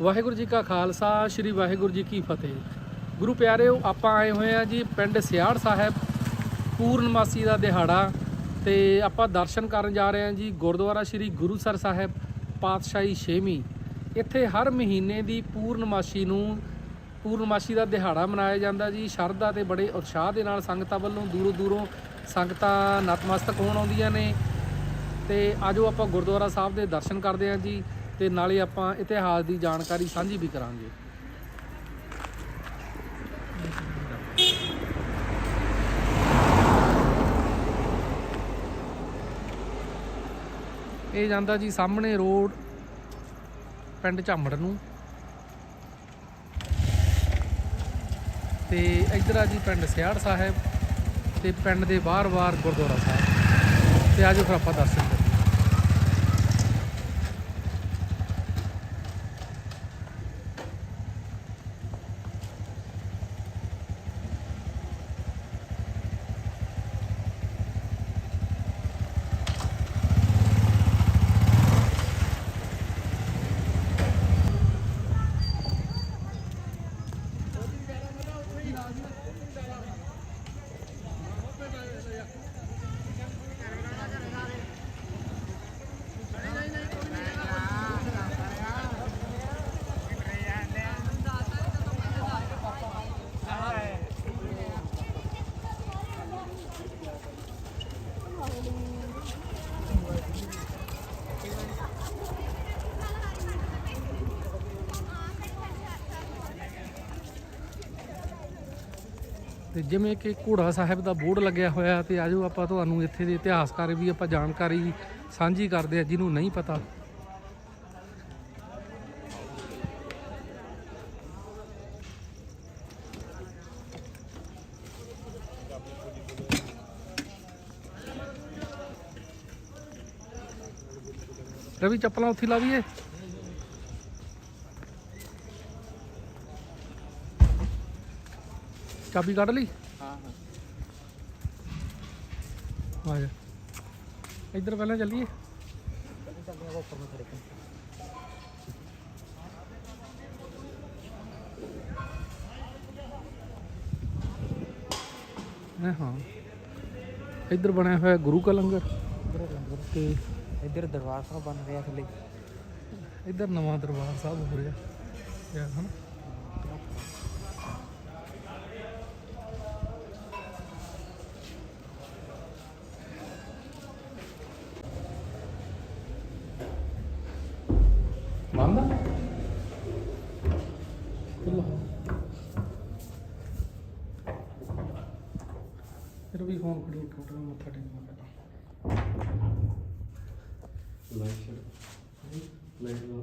ਵਾਹਿਗੁਰੂ ਜੀ ਕਾ ਖਾਲਸਾ, ਸ੍ਰੀ ਵਾਹਿਗੁਰੂ ਜੀ ਕੀ ਫਤਿਹ। ਗੁਰੂ ਪਿਆਰਿਓ, ਆਪਾਂ ਆਏ ਹੋਏ ਆ ਜੀ ਪਿੰਡ ਸਿਆੜ ਸਾਹਿਬ, ਪੂਰਨਮਾਸੀ ਦਾ ਦਿਹਾੜਾ ਤੇ ਆਪਾਂ ਦਰਸ਼ਨ ਕਰਨ ਜਾ ਰਹੇ ਹਾਂ ਜੀ ਗੁਰਦੁਆਰਾ ਸ੍ਰੀ ਗੁਰੂਸਰ ਸਾਹਿਬ, ਪਾਤਸ਼ਾਹੀ 6ਵੀਂ ਇੱਥੇ ਹਰ ਮਹੀਨੇ ਦੀ ਪੂਰਨਮਾਸੀ ਨੂੰ, ਪੂਰਨਮਾਸੀ ਦਾ ਦਿਹਾੜਾ ਮਨਾਇਆ ਜਾਂਦਾ ਜੀ। ਸ਼ਰਧਾ ਤੇ ਬੜੇ ਉਤਸ਼ਾਹ ਦੇ ਨਾਲ ਸੰਗਤਾਂ ਵੱਲੋਂ ਦੂਰੋਂ ਦੂਰੋਂ ਸੰਗਤਾਂ ਨਤਮਸਤਕ ਹੋਣ ਆਉਂਦੀਆਂ ਨੇ। ਤੇ ਆਜੋ ਆਪਾਂ ਗੁਰਦੁਆਰਾ ਸਾਹਿਬ ਦੇ ਦਰਸ਼ਨ ਕਰਦੇ ਹਾਂ ਜੀ। ਤੇ ਨਾਲੇ ਆਪਾਂ ਇਤਿਹਾਸ ਦੀ ਜਾਣਕਾਰੀ ਸਾਂਝੀ ਵੀ ਕਰਾਂਗੇ। ਇਹ ਜਾਂਦਾ ਜੀ ਸਾਹਮਣੇ ਰੋਡ, ਪਿੰਡ ਝਾਮੜ ਨੂੰ। ਤੇ ਇੱਧਰ ਆ ਜੀ ਪਿੰਡ ਸਿਆੜ ਸਾਹਿਬ ਤੇ ਪਿੰਡ ਦੇ ਬਾਹਰ-ਬਾਹਰ ਗੁਰਦੁਆਰਾ ਸਾਹਿਬ। ਤੇ ਆਜੋ ਫਿਰ ਆਪਾਂ ਦੱਸ ਕਰੀਏ। ਤੇ ਜਿਵੇਂ ਕਿ ਘੋੜਾ ਸਾਹਿਬ ਦਾ ਬੋਰਡ ਲੱਗਿਆ ਹੋਇਆ ਤੇ ਆਜੋ ਆਪਾਂ ਤੁਹਾਨੂੰ ਇੱਥੇ ਦੇ ਇਤਿਹਾਸਕਾਰ ਵੀ ਆਪਾਂ ਜਾਣਕਾਰੀ ਸਾਂਝੀ ਕਰਦੇ ਆ ਜਿਹਨੂੰ ਨਹੀਂ ਪਤਾ। ਰਵੀ, ਚੱਪਲਾਂ ਉੱਥੇ ਲਾ ਲਈਏ ਚਾਬੀ ਕੱਢ ਲਈ? ਹਾਂ ਹਾਂ। ਆ ਜਾ। ਇੱਧਰ ਪਹਿਲਾਂ ਚੱਲੀਏ। ਚੱਲਦੇ ਆ ਉੱਪਰ ਨੂੰ ਹਾਂ। ਇੱਧਰ ਬਣਿਆ ਹੋਇਆ ਗੁਰੂ ਕਾ ਲੰਗਰ। ਤੇ ਇੱਧਰ ਦਰਬਾਰ ਸਾਹਿਬ ਬਣ ਰਿਹਾ ਥੱਲੇ। ਇੱਧਰ ਨਵਾਂ ਦਰਬਾਰ ਸਾਹਿਬ ਹੋ ਰਿਹਾ। ਯਾਰ ਹਨਾ? ਬੰਦ ਆ? ਖੁੱਲ੍ਹਾ। ਫਿਰ ਵੀ ਫੋਨ ਕਰੀ ਟੋਟਲ ਮੱਥਾ ਟੇਕਣਾ ਪੈਣਾ ਸਪੀਕਰ ਮਤਲਬ ਕੀ ਲੱਗਿਆ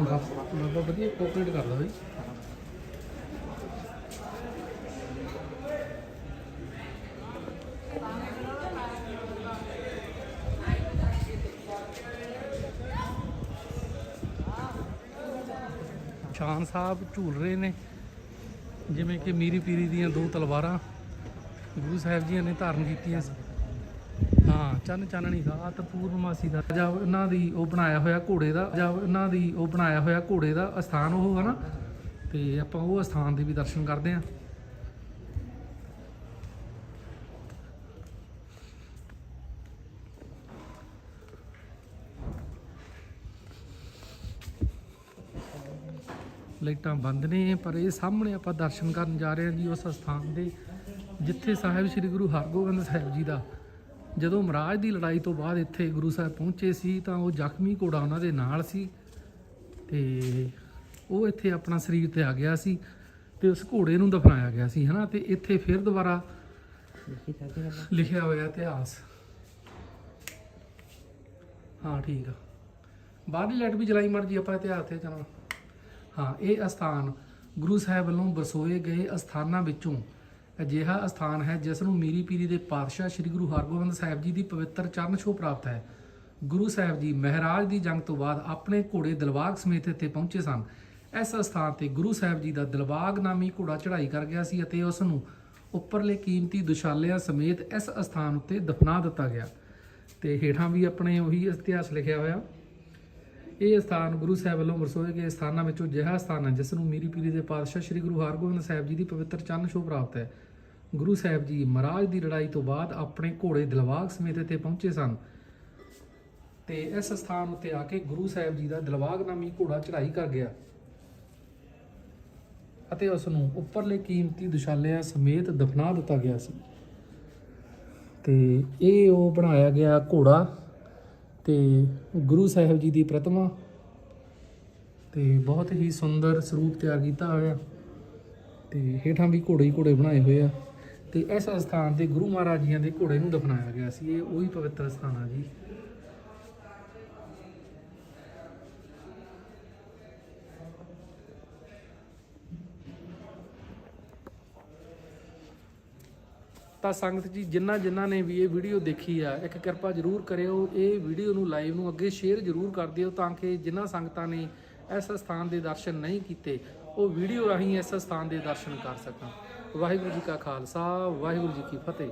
ਬਾਬਾ ਵਧੀਆ ਕੋਆਪਰੇਟ ਕਰਦਾ ਬਈ। ਸ਼ਾਨ ਸਾਹਿਬ ਝੂਲ ਰਹੇ ਨੇ, ਜਿਵੇਂ ਕਿ ਮੀਰੀ ਪੀਰੀ ਦੀਆਂ ਦੋ ਤਲਵਾਰਾਂ ਗੁਰੂ ਸਾਹਿਬ ਜੀ ਨੇ ਧਾਰਨ ਕੀਤੀਆਂ ਸੀ। ਹਾਂ, ਚੰਨ ਚਾਨਣੀ ਦਾ ਤੇ ਪੂਰਨਮਾਸੀ ਦਾ। ਜਾਂ ਉਹਨਾਂ ਦੀ ਉਹ ਬਣਾਇਆ ਹੋਇਆ ਘੋੜੇ ਦਾ, ਜਾਂ ਉਹਨਾਂ ਦੀ ਉਹ ਬਣਾਇਆ ਹੋਇਆ ਘੋੜੇ ਦਾ ਅਸਥਾਨ ਉਹ ਹੈ ਨਾ ਤੇ ਆਪਾਂ ਉਹ ਅਸਥਾਨ ਦੇ ਵੀ ਦਰਸ਼ਨ ਕਰਦੇ ਆਂ ਲਾਈਟਾਂ ਬੰਦ ਨੇ, ਪਰ ਇਹ ਸਾਹਮਣੇ ਆਪਾਂ ਦਰਸ਼ਨ ਕਰਨ ਜਾ ਰਹੇ ਹਾਂ ਜੀ ਉਸ ਸਥਾਨ ਦੇ, ਜਿੱਥੇ ਸਾਹਿਬ ਸ੍ਰੀ ਗੁਰੂ ਹਰਗੋਬਿੰਦ ਸਾਹਿਬ ਜੀ ਦਾ ਜਦੋਂ ਮਹਾਰਾਜ ਦੀ ਲੜਾਈ ਤੋਂ ਬਾਅਦ ਇੱਥੇ ਗੁਰੂ ਸਾਹਿਬ ਪਹੁੰਚੇ ਸੀ ਤਾਂ ਉਹ ਜ਼ਖਮੀ ਘੋੜਾ ਉਹਨਾਂ ਦੇ ਨਾਲ ਸੀ ਤੇ ਉਹ ਇੱਥੇ ਆਪਣਾ ਸਰੀਰ ਤੇ ਆ ਗਿਆ ਸੀ ਤੇ ਉਸ ਘੋੜੇ ਨੂੰ ਦਫਨਾਇਆ ਗਿਆ ਸੀ, ਹਨਾ? ਤੇ ਇੱਥੇ ਫਿਰ ਦੁਬਾਰਾ ਲਿਖਿਆ ਹੋਇਆ ਇਤਿਹਾਸ। ਹਾਂ, ਠੀਕ ਆ। ਬਾਹਰਲੀ ਲਾਈਟ ਵੀ ਜਲਾਈ ਮਰਜ਼ੀ ਆਪਾਂ ਇਤਿਹਾਸ ਤੇ ਜਾਣਾ ਹਾਂ, ਇਹ ਅਸਥਾਨ ਗੁਰੂ ਸਾਹਿਬ ਵੱਲੋਂ ਵਸੋਏ ਗਏ ਅਸਥਾਨਾਂ ਵਿੱਚੋਂ ਅਜਿਹਾ ਅਸਥਾਨ ਹੈ ਜਿਸ ਨੂੰ ਮੀਰੀ ਪੀਰੀ ਦੇ ਪਾਤਸ਼ਾਹ ਸ੍ਰੀ ਗੁਰੂ ਹਰਗੋਬਿੰਦ ਸਾਹਿਬ ਜੀ ਦੀ ਪਵਿੱਤਰ ਚਰਨ ਛੋਹ ਪ੍ਰਾਪਤ ਹੈ। ਗੁਰੂ ਸਾਹਿਬ ਜੀ ਮਹਾਰਾਜ ਦੀ ਜੰਗ ਤੋਂ ਬਾਅਦ ਆਪਣੇ ਘੋੜੇ ਦਿਲਬਾਗ ਸਮੇਤ ਇੱਥੇ ਪਹੁੰਚੇ ਸਨ। ਇਸ ਅਸਥਾਨ ਤੇ ਗੁਰੂ ਸਾਹਿਬ ਜੀ ਦਾ ਦਿਲਬਾਗ ਨਾਮੀ ਘੋੜਾ ਚੜ੍ਹਾਈ ਕਰ ਗਿਆ ਸੀ ਅਤੇ ਉਸ ਨੂੰ ਉੱਪਰਲੇ ਕੀਮਤੀ ਦੁਸ਼ਾਲਿਆਂ ਸਮੇਤ ਇਸ ਅਸਥਾਨ ਉੱਤੇ ਦਫਨਾ ਦਿੱਤਾ ਗਿਆ। ਤੇ ਹੇਠਾਂ ਵੀ ਆਪਣੇ ਉਹੀ ਇਤਿਹਾਸ ਲਿਖਿਆ ਹੋਇਆ। ਇਹ ਸਥਾਨ ਗੁਰੂ ਸਾਹਿਬ ਵੱਲੋਂ ਵਰਸੋਏ ਗਏ ਸਥਾਨਾਂ ਵਿੱਚੋਂ ਅਜਿਹਾ ਸਥਾਨ ਹੈ ਜਿਸ ਨੂੰ ਮੀਰੀ ਪੀਰੀ ਦੇ ਪਾਤਸ਼ਾਹ ਸ੍ਰੀ ਗੁਰੂ ਹਰਗੋਬਿੰਦ ਸਾਹਿਬ ਜੀ ਦੀ ਪਵਿੱਤਰ ਚਰਨ ਛੋਹ ਪ੍ਰਾਪਤ ਹੈ। ਗੁਰੂ ਸਾਹਿਬ ਜੀ ਮਹਾਰਾਜ ਦੀ ਲੜਾਈ ਤੋਂ ਬਾਅਦ ਆਪਣੇ ਘੋੜੇ ਦਿਲਵਾਗ ਸਮੇਤ ਇੱਥੇ ਪਹੁੰਚੇ ਸਨ। ਤੇ ਇਸ ਸਥਾਨ ਉੱਤੇ ਆ ਕੇ ਗੁਰੂ ਸਾਹਿਬ ਜੀ ਦਾ ਦਿਲਵਾਗ ਨਾਮੀ ਘੋੜਾ ਚੜਾਈ ਕਰ ਗਿਆ। ਅਤੇ ਉਸ ਨੂੰ ਉੱਪਰਲੇ ਕੀਮਤੀ ਦੁਸ਼ਾਲਿਆਂ ਸਮੇਤ ਦਫਨਾ ਦਿੱਤਾ ਗਿਆ ਸੀ। ਤੇ ਇਹ ਉਹ ਬਣਾਇਆ ਗਿਆ ਘੋੜਾ ਤੇ ਗੁਰੂ ਸਾਹਿਬ ਜੀ ਦੀ ਪ੍ਰਤਿਮਾ ਤੇ ਬਹੁਤ ਹੀ ਸੁੰਦਰ ਸਰੂਪ ਤਿਆਰ ਕੀਤਾ ਹੋਇਆ ਤੇ ਹੇਠਾਂ ਵੀ ਘੋੜੇ ਹੀ ਘੋੜੇ ਬਣਾਏ ਹੋਏ ਆ ਤੇ ਇਸ ਸਥਾਨ ਤੇ ਗੁਰੂ ਮਹਾਰਾਜ ਜੀਆਂ ਦੇ ਘੋੜੇ ਨੂੰ ਦਫਨਾਇਆ ਗਿਆ ਸੀ, ਇਹ ਉਹੀ ਪਵਿੱਤਰ ਸਥਾਨ ਆ ਜੀ। ਤਾਂ ਸੰਗਤ ਜੀ ਜਿਨ੍ਹਾਂ ਜਿਨ੍ਹਾਂ ਨੇ ਵੀ ਇਹ ਵੀਡੀਓ ਦੇਖੀ ਆ, ਇੱਕ ਕਿਰਪਾ ਜ਼ਰੂਰ ਕਰਿਓ, ਇਹ ਵੀਡੀਓ ਨੂੰ ਲਾਈਵ ਨੂੰ ਅੱਗੇ ਸ਼ੇਅਰ ਜ਼ਰੂਰ ਕਰ ਦਿਓ ਤਾਂ ਕਿ ਜਿਨ੍ਹਾਂ ਸੰਗਤਾਂ ਨੇ ਇਸ ਸਥਾਨ ਦੇ ਦਰਸ਼ਨ ਨਹੀਂ ਕੀਤੇ, ਉਹ ਵੀਡੀਓ ਰਾਹੀਂ ਇਸ ਸਥਾਨ ਦੇ ਦਰਸ਼ਨ ਕਰ ਸਕਣ। ਵਾਹਿਗੁਰੂ ਜੀ ਕਾ ਖਾਲਸਾ, ਵਾਹਿਗੁਰੂ ਜੀ ਕੀ ਫਤਿਹ।